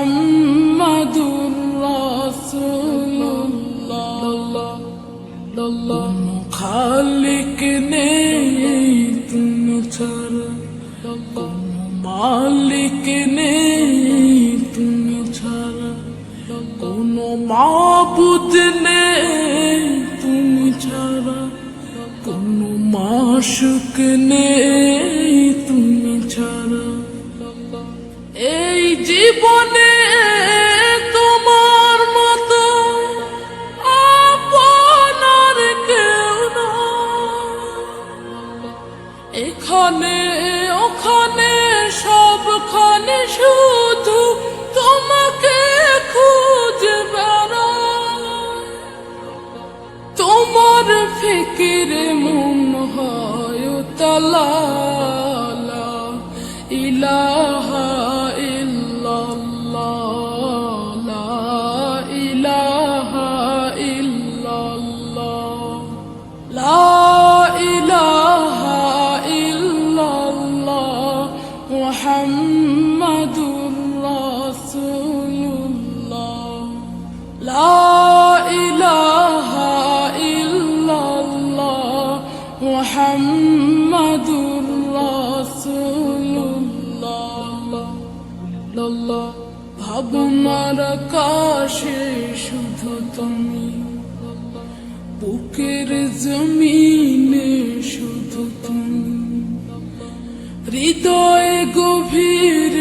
মুহাম্মাদুর রাসূলুল্লাহ আল্লাহ খালিক নেই তুমি ছাড়া মালিক নেই তুমি ছাড়া কোনো মাবুদ নেই তুমি ছাড়া কোনো মাসুক নেই ফিকিরে মন হয় তালা মুহাম্মাদুর রাসূলুল্লাহ লাল্লাহ ভাবনার আকাশে শুধু তুমি। বুকের জমিনে শুধু তুমি। হৃদয় গভীর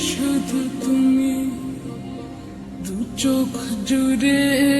শুধু তুমি। দু চোখ জুড়ে